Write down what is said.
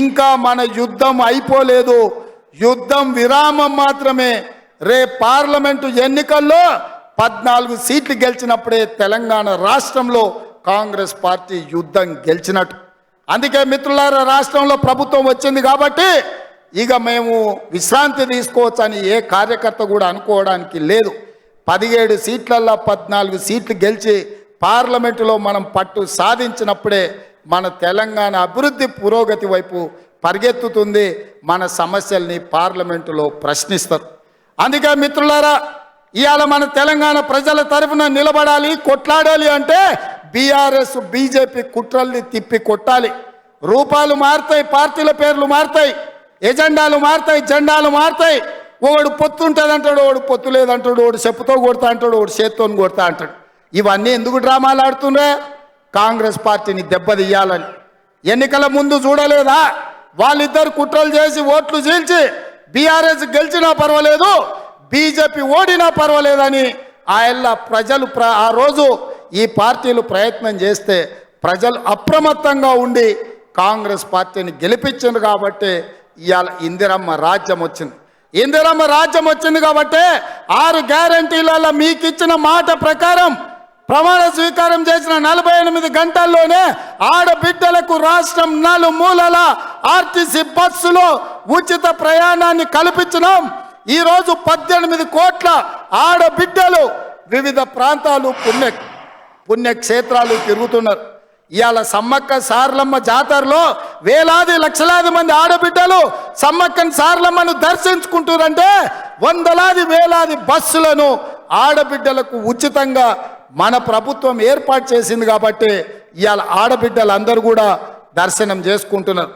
ఇంకా మన యుద్ధం అయిపోలేదు. యుద్ధం విరామం మాత్రమే. రే పార్లమెంటు ఎన్నికల్లో పద్నాలుగు సీట్లు గెలిచినప్పుడే తెలంగాణ రాష్ట్రంలో కాంగ్రెస్ పార్టీ యుద్ధం గెలిచినట్టు. అందుకే మిత్రులారా రాష్ట్రంలో ప్రభుత్వం వచ్చింది కాబట్టి ఇక మేము విశ్రాంతి తీసుకోవచ్చని ఏ కార్యకర్త కూడా అనుకోవడానికి లేదు. పదిహేడు సీట్లల్లో పద్నాలుగు సీట్లు గెలిచి పార్లమెంటులో మనం పట్టు సాధించినప్పుడే మన తెలంగాణ అభివృద్ధి పురోగతి వైపు పరిగెత్తుతుంది మన సమస్యల్ని పార్లమెంటులో ప్రశ్నిస్తారు. అందుకే మిత్రులారా ఇవాళ మన తెలంగాణ ప్రజల తరఫున నిలబడాలి కొట్లాడాలి అంటే బీఆర్ఎస్ బీజేపీ కుట్రల్ని తిప్పి కొట్టాలి. రూపాలు మారుతాయి పార్టీల పేర్లు మారుతాయి ఎజెండాలు మారుతాయి జెండాలు మారుతాయి. ఒకడు పొత్తు ఉంటుంది అంటాడు ఒకడు పొత్తు లేదంటాడు ఒకడు చెప్పుతో కొడతా అంటాడు ఒకడు చేత్తో కొడతా అంటాడు. ఇవన్నీ ఎందుకు డ్రామాలు ఆడుతుండే కాంగ్రెస్ పార్టీని దెబ్బతీయాలని. ఎన్నికల ముందు చూడలేదా? వాళ్ళిద్దరు కుట్రలు చేసి ఓట్లు చీల్చి బీఆర్ఎస్ గెలిచినా పర్వాలేదు బీజేపీ ఓడినా పర్వాలేదని ఆయన ప్రజలు ప్ర ఆ రోజు ఈ పార్టీలు ప్రయత్నం చేస్తే ప్రజలు అప్రమత్తంగా ఉండి కాంగ్రెస్ పార్టీని గెలిపించింది కాబట్టి ఇవాళ ఇందిరమ్మ రాజ్యం వచ్చింది. ఇందిరమ్మ రాజ్యం వచ్చింది కాబట్టి ఆరు గ్యారంటీలలో మీకు ఇచ్చిన మాట ప్రకారం ప్రమాణ స్వీకారం చేసిన నలభై ఎనిమిది గంటల్లోనే ఆడబిడ్డలకు రాష్ట్రం నలుమూలల ఆర్టీసీ బస్సులో ఉచిత ప్రయాణాన్ని కల్పించినాం. ఈరోజు పద్దెనిమిది కోట్ల ఆడబిడ్డలు వివిధ ప్రాంతాలు పుణ్య పుణ్యక్షేత్రాలు తిరుగుతున్నారు. ఇవాళ సమ్మక్క సార్లమ్మ జాతరలో వేలాది లక్షలాది మంది ఆడబిడ్డలు సమ్మక్కని సార్లమ్మను దర్శించుకుంటారంటే వందలాది వేలాది బస్సులను ఆడబిడ్డలకు ఉచితంగా మన ప్రభుత్వం ఏర్పాటు చేసింది కాబట్టి ఇవాళ ఆడబిడ్డలందరూ కూడా దర్శనం చేసుకుంటున్నారు.